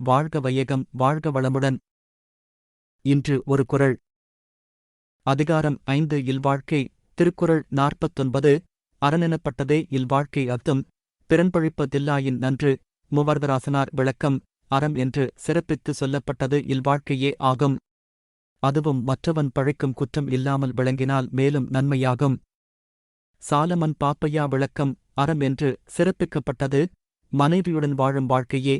வாழ்க வையகம் வாழ்க வளமுடன். இன்று ஒரு குறள் அதிகாரம் ஐந்து இல்வாழ்க்கை திருக்குறள் நாற்பத்தொன்பது அறனெனப்பட்டதே இல்வாழ்க்கை அர்த்தம். பிறன்பழிப்பதில்லாயின் நன்று. மூவர்தராசனார் விளக்கம். அறம் என்று சிறப்பித்து சொல்லப்பட்டது இல்வாழ்க்கையே ஆகும். அதுவும் மற்றவன் பழைக்கும் குற்றம் இல்லாமல் விளங்கினால் மேலும் நன்மையாகும். சாலமன் பாப்பையா விளக்கம். அறம் என்று சிறப்பிக்கப்பட்டது. மனைவியுடன் வாழும் வாழ்க்கையே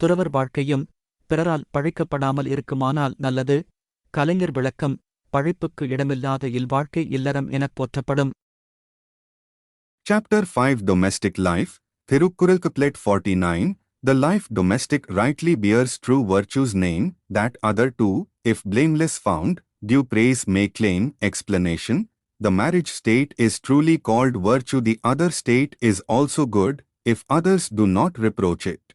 துறவர் வாழ்க்கையும் பிறரால் பழிக்கப்படாமல் இருக்குமானால் நல்லது கலைஞர் விளக்கம் பழிப்புக்கு இடமில்லாத இல்வாழ்க்கை இல்லறம் எனப் போற்றப்படும் Chapter 5 Domestic Life, Thirukkural Couplet 49 The life domestic rightly bears true virtue's name, that other too, if blameless found, due praise may claim explanation. The marriage state is truly called virtue, the other state is also good, if others do not reproach it.